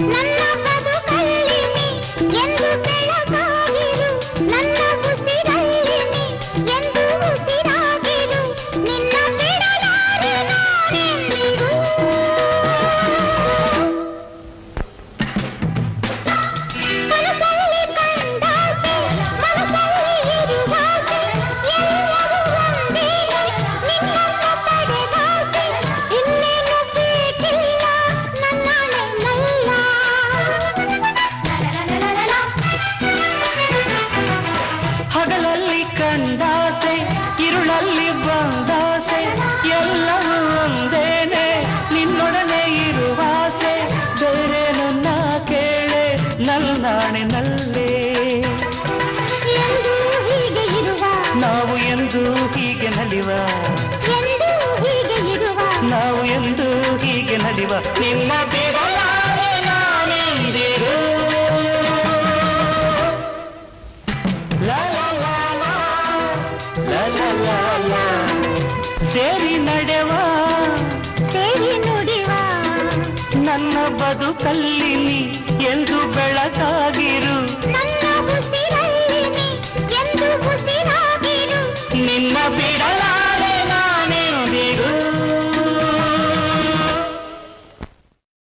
ನನ್ನ ನಲ್ಲಾಣೆ ನಲ್ಲೇ ಹೀಗೆ ಇರುವ. ನಾವು ಎಂದು ಹೀಗೆ ನಲಿವ. ಹೀಗೆ ಇರುವ. ನಾವು ಎಂದು ಹೀಗೆ ನಲಿವ. ನಿನ್ನ ಬಿಡಲಾರೆ ನಾನೆಂದಿರು. ಸೇರಿ ಬದುಕಲ್ಲಿ ನೀ ಎಂದು ಬೆಳಕಾಗಿರು